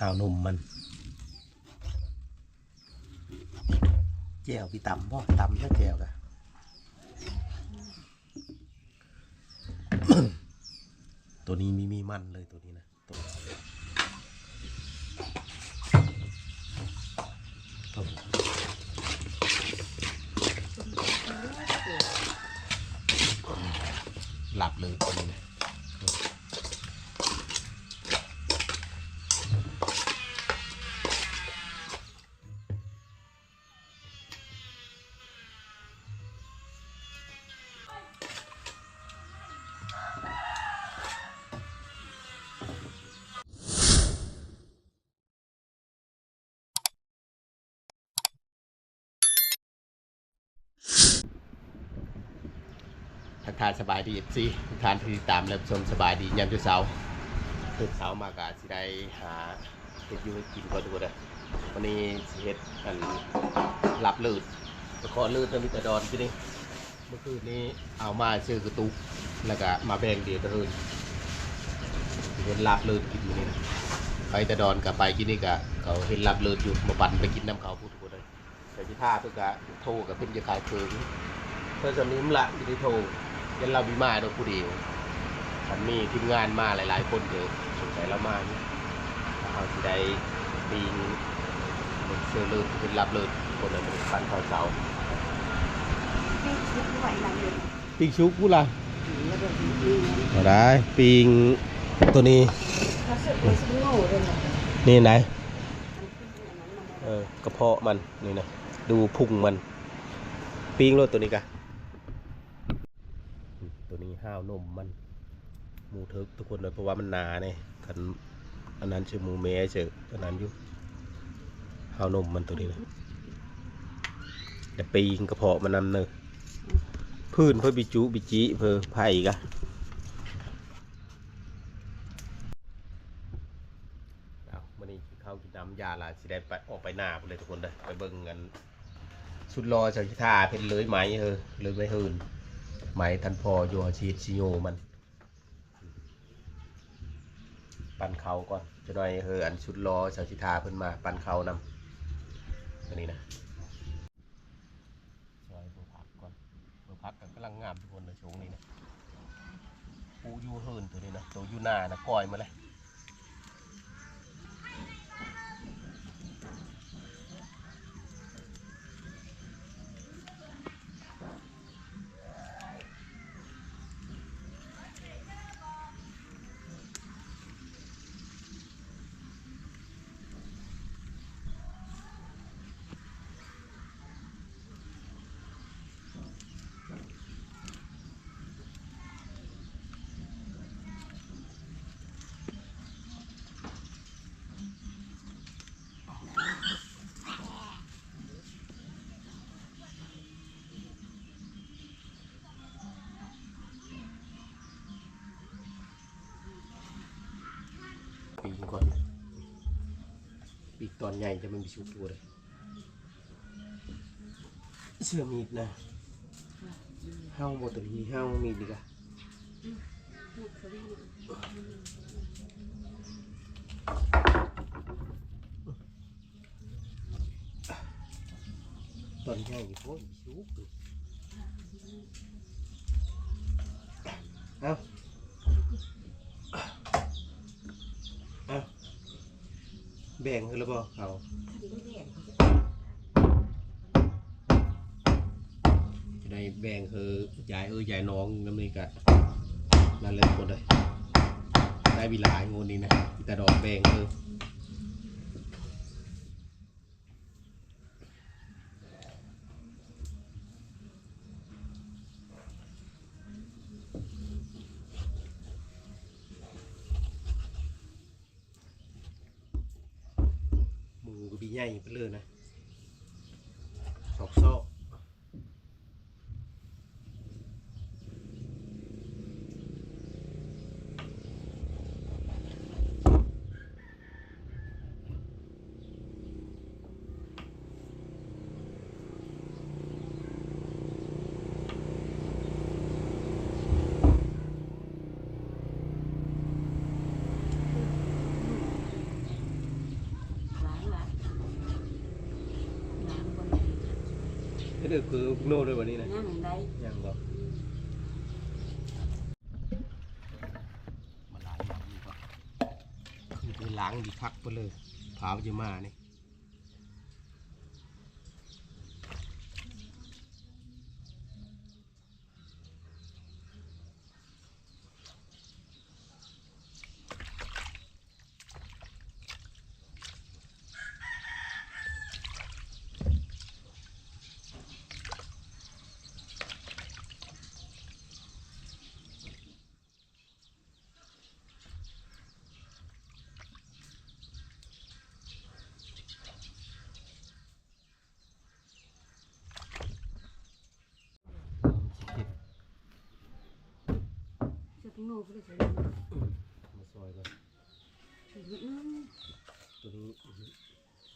หาวนุ่มมันแจวพี่ตำพ่อตำแล้วแจวกะตัวนี้มีมีมันเลยตัวนี้นะตัวโอ้โหหลับเลยตัวนี้นะ ทายสบายดีสิทุกท่านที่ตามรับชมสบายดียามเช้าตื่นเช้ามากะสิได้หาเฮ็ดยูให้กินก่อนทุกคนเลยวันนี้สิเฮ็ดอันหลับลืดตะขอลืดแล้วมีแต่ดอนที่นี่เมื่อคืนนี้เอามาซื้อกระตุกแล้วก็มาแบ่งเดียวตะคืนเห็นหลับลืดกินมื้อนี้นะไปแต่ดอนกับไปกินนี่กะเขาเห็นหลับลืดอยู่มาปั่นไปกินน้ำเขาพูดทุกคนเลยแต่ที่ท่าเพื่อกะโทรกับเพิ่อนจะขายเพิงเพื่อสำนึกละอยู่ที่โทร ยันเราบีมาโดยผู้เดียวมันมีทีมงานมาหลาย ๆ คนเยอะสงสัยเรามาเนี่ยเขาที่ได้ปีนเสื้อลืดเป็นรับลืดคนนั้นเป็นฟันเขาเสาที่ชุดไหวหลังเลยปีกชุกกูล่ะแล้วก็มีมีเอาได้ปีงตัวนี้เขาเสือกเป็นสโง่เลยนะนี่ไหนมันขึ้นอย่างนั้นมันเออกระเพาะมันนี่นะดูพุงมัน ปีงรถตัวนี้กะอื มตัวนี้าวนมมันหมูเทิกทุกคนเลยเพราะว่ามันหนาเนี่ยกันอันนั้นชื่อหมูแม่เจออันนั้นอยู่ห้าวนมมันตัวนี้นะแต่ปีงกระเพาะมันนำเนอะพื้นเพื่อบิจุบิจิเพื่อไผ่กะเอาวันนี้เข้าวกินน้ำยาละสิได้ไปออกไปหน้าพุ่นเลยทุกคนเลยไปเบิ่งกันสุดรอจากท่าเป็นเลยไหมเออเลยไม่หืน ไหมทันพอโยอาชีชิโยมัน ปั่นเขาก่อนจะหน่อยเฮออันชุดล้อชาวชิทาเพิ่นมาปั่นเขานำอันนี้นะซอยเพิ่งพักก่อนเพิ่งพักกันกำลังงามทุกคนในช่วงนี้นะปูยูเฮินตัวนี้นะตัวยูหนานะก้อยมาเลย ปีกก่อน ปีกตอนใหญ่จะมันมีชุดตัวเลย เสื้อมีดนะห้าวหมดตัวนี้ห้าวมีดดีกว่าตอนใหญ่โอ้ยชุกตัวเอาเอาแบ่งให้แล้วบ่เขาจะได้แบ่งคือยายเอ้ยยายน้องน้ำนี่กันั่นเลยคนเลยได้เวลาโงนนี้นะแต่ดอกแบ่งคือ เด้อคือโน่ด้วยวันนี้นะนั่งได้ยังบ่มาล้างน้ำดีกว่าคือไปล้างดีคักไปเลยพาวจะมานี่สิเก็บ เสื้อโง่ก็ได้ใส่มาซอยก่อนถึงนั่นตัวนี้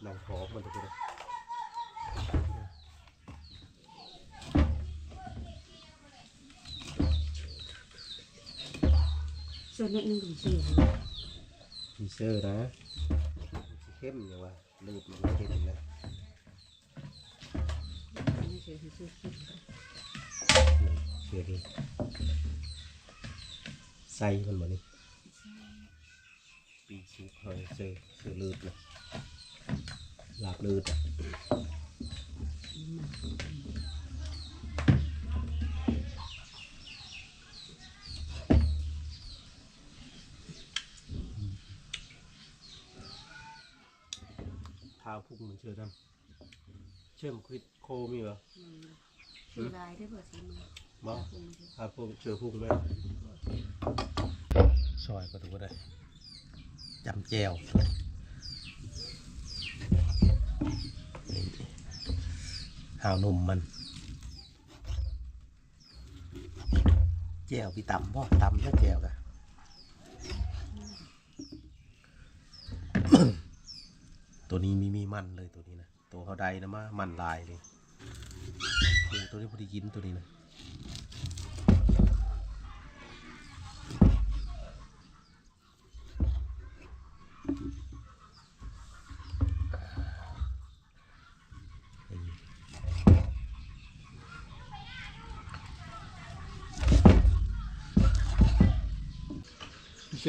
นางพร้อมมันจะเป็นเสื้อนั่นนึงถึงเสื้อฟีเซอร์นะสิเข้มอย่างว่าลืบมันไม่เข้มนะไม่เสื้อเสื้อคิดเชื่อดิ ใส่มันหมดนี่ปีชุกเฮ้ยเสือเสือลืดนะลาบลืดอะเท้าพุ่งมันเชื่อดำเชื่อมควิดโคมีเหรอเสื้อลายได้เบอร์สีมือบ่ถ้าพุ่งเชื่อพุ่งไหม ซอยก็ดูก็ได้จำแจวนี่หาวหนุ่มมัน แจวพี่ต่ำพ่อตำแค่แจวกะตัวนี้มีมีมันเลยตัวนี้นะ ตัวเขาใดนะมามันลายเลยตัวนี้พอดีกินตัวนี้นะ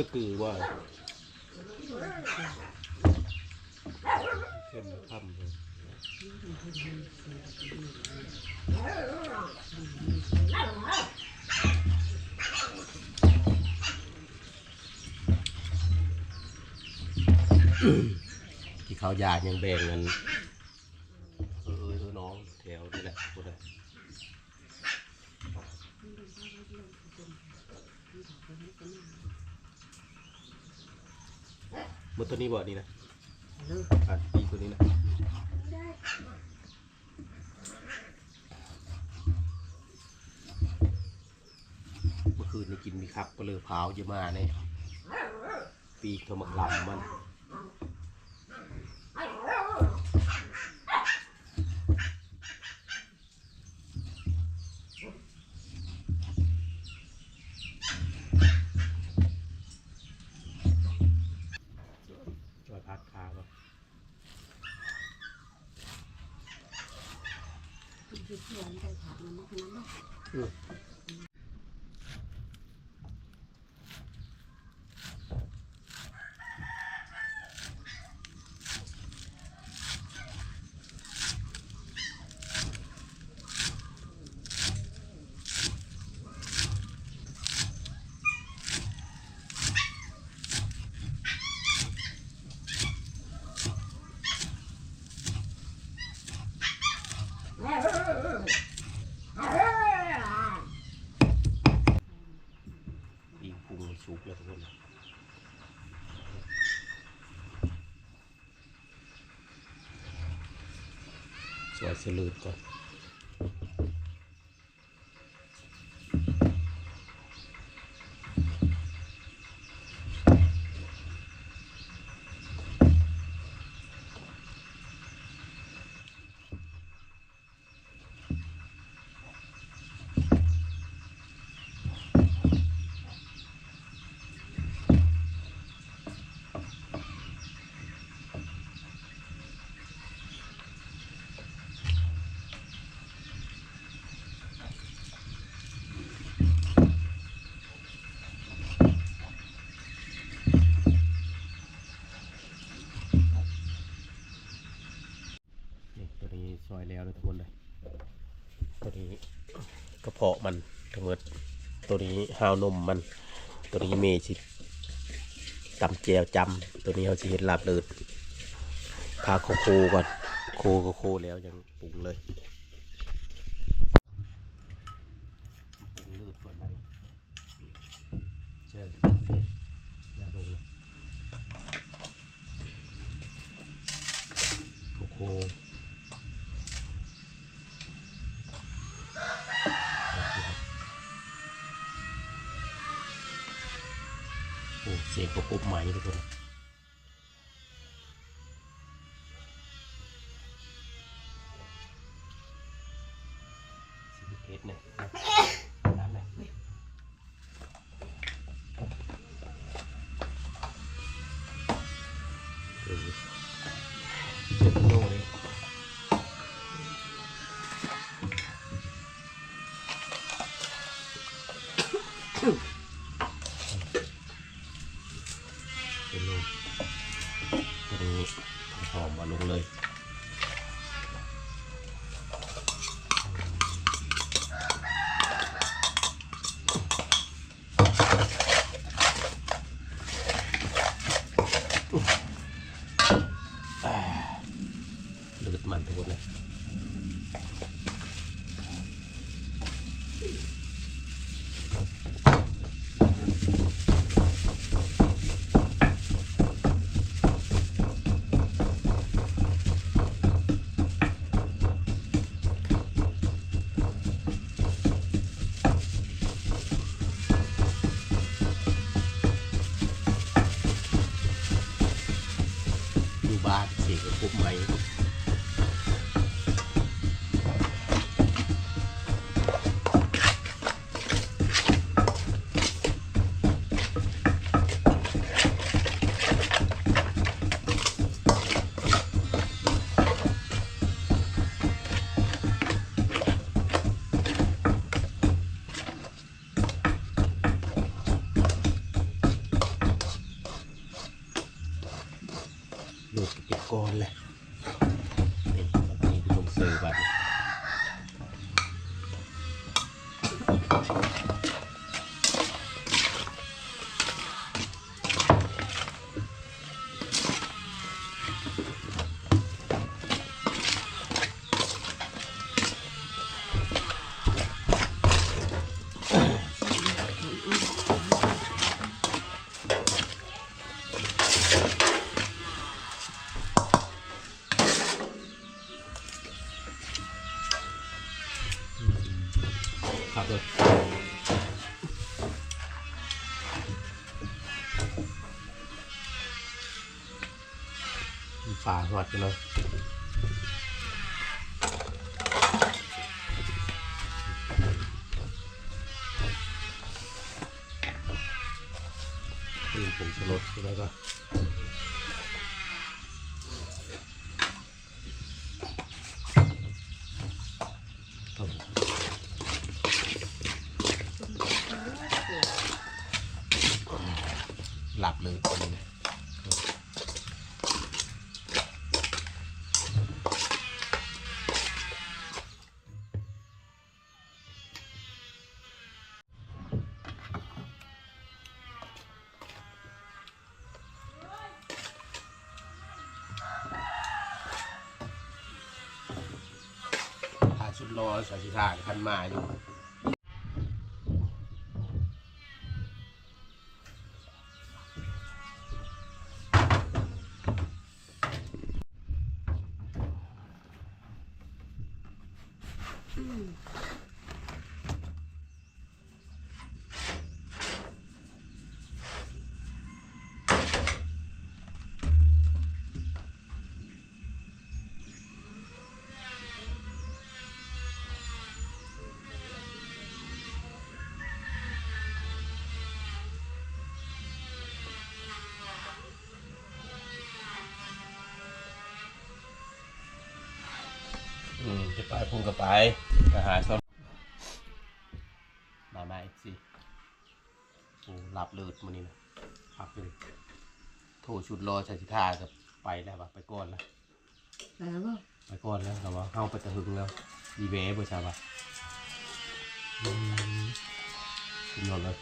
ชื่อคือว่าเข้มค่ำเลยที่เขายายังแบ่งกันเออเออน้องแถวนี่แหละพูดเลย หมดตัวนี้บ่นี่นะเลิกอะปีตัวนี้นะเมื่อคืนนี่กินมีครับก็เลยเผาเยอะมากเนี่ยปีกโทรมักลำมัน จอยพัดขาบ่ คือเสื้อมันใส่ขาดมันมากนั้นนะ อืม ปีกพุงสุกแล้วทุกคนสวยสลืดก่อนาะมันทั้งหมดตัวนี้ฮาวนมมัน ตัวนี้เมชิตำแจวจำตัวนี้เขาจะเห็นลาบเลยพาโคโคก่อน โคก็โคแล้วยังปรุงเลยปรุงเลือดก่อนนะเชิญอย่าลงเลยโคโค โอ้ เสียงประกบใหม่ทุกคน กเก็บก้อนเลย ครับเลยฝาหอดกันเลย อสาชิทาคันมาอยู่ พุ่งก็ไปไปหาชนมามาอีกสิโอ้หลับเลือดมันนี่นะพักเลยโถชุดรอชาชิทากับไปแล้วปะไปก่อนแล้วแล้วบ่ไปก่อนแล้วแต่ว่าเข้าไปตะหึงแล้วดีเบ้บ่ใช่ปะอืมสุดยอดเลย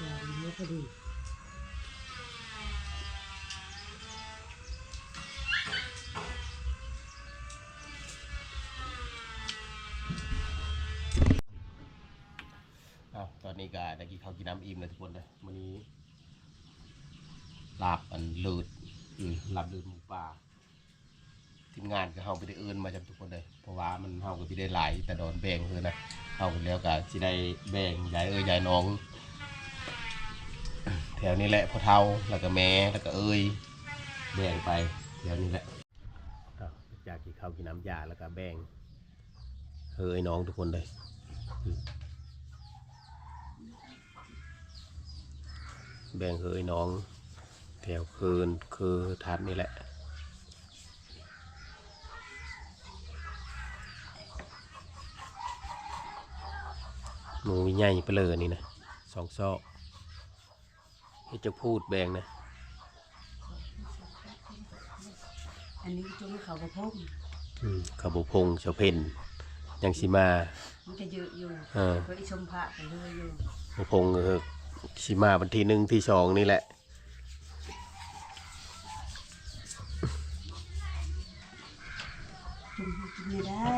จานนี้พอดีอ้าตอนนี้ก็ได้กินข้ากินน้ำอิ่มเลยทุกคนเลยวันนี้ลาบอันลืดอืมลาบลืดหมูป่าทีมงานก็เฮาไปได้เอินมาจำทุกคนเลย เพราะว่ามันเฮาก็ไปได้หลายแต่โดนแบ่งคือนะเฮาแล้วก็สิได้แบ่งยายเอ้ยยายน้อง แถวนี้แหละพอเฒ่าแล้วก็แม่แล้วก็เอ้ยแบ่งไปแถวนี้แหละจากกินข้าวกินน้ำยาแล้วก็แบ่งเฮ้ยน้องทุกคนเลยแบ่งเคยน้องแถวคืนคือทัดนี่แหละหมูใหญ่ไปเลยนี่นะสองซอก ให้จะพูดแบ่งนะ อันนี้จงให้เขาประพงอืมขบุพงษ์เชาเพนยังสิมา มันจะเยอะอยู่เออ ก็อีชมพระไปเรื่อยอยู่บุพงษ์เออสิมาวันที่หนึ่งที่สองนี่แหละ จุ่มให้กินไม่ได้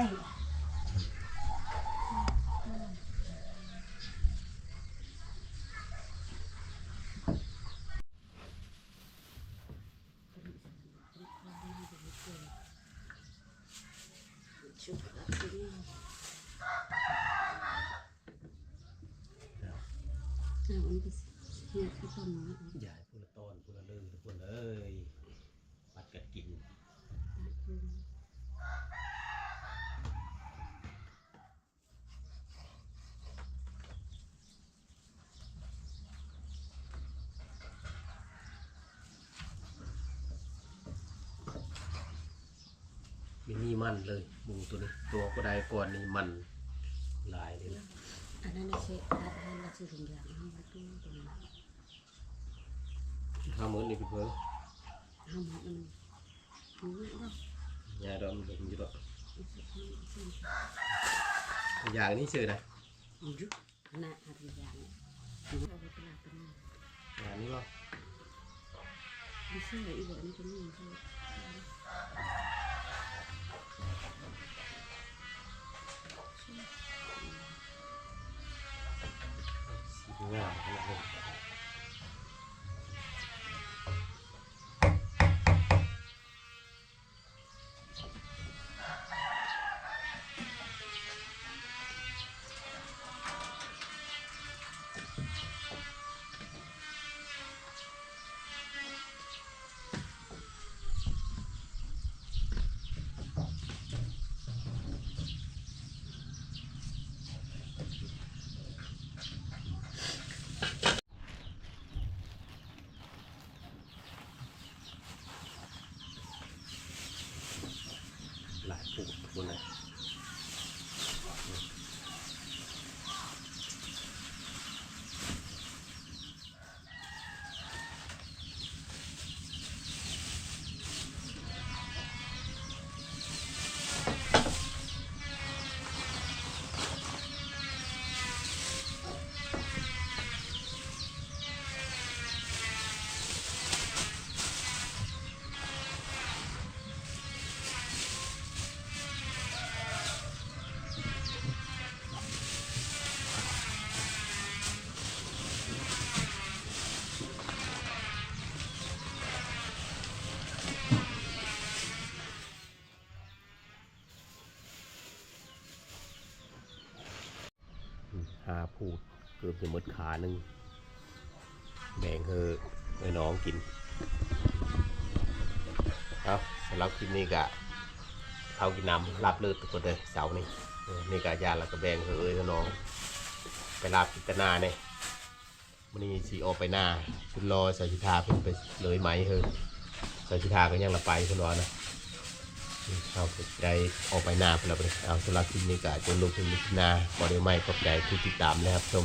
ชุดละทีนี้เอาอันนี้ก็เสียที่ต้นน้อย ใหญ่พูละต้นพูละเลือทุกคนเอ้ยปัดกัดกิน ไม่มีมันเลยหมูตัวนี้ตัวก็ได้ก่อนนี่มันหลายเลยนะอันนั้นน่ะเสียอันนั้นน่ะสิถุงยางเอาไว้ตู้ตรงนั้นข้าวมื้อนี่พี่เพิ่งเอาหมดมันมันไม่ได้ยาดอกมันเป็นยู่ดอกมันสิมันสิอย่างนี้เชื่อนะมันยุบขนาดอันนี่ยมันเอาไปตลาดเป็นอย่างนี้ว่าไม่ใช่อีกแบบนี้เป็นนี่ใช่สีงา พูดเกือบจะหมดขาหนึ่งแบ่งเธอไว้น้องกินครับสำหรับคลิปนี้ก็เขากินน้ำรับเลือดทุกคนเลยเสานี้เออนี่ก็ยาแล้วก็แบ่งเธอเอ้ยน้อง ไปลาบพิจารณาเนี่ยมันนี้สีออกไปหน้าชุดรอใส่ชิทาเพิ่นไปเลยไหมเฮ้ยใส่ชิทาก็ยังละไปเพิ่นรอนะ เอาไปได้ออกไปหน้าไปแล้วไปเอาสำหรักคลิปนี้ก็จนลูกถึงมิถุนาบอดี้ไม่ขอบใจที่ติดตามนะครับชม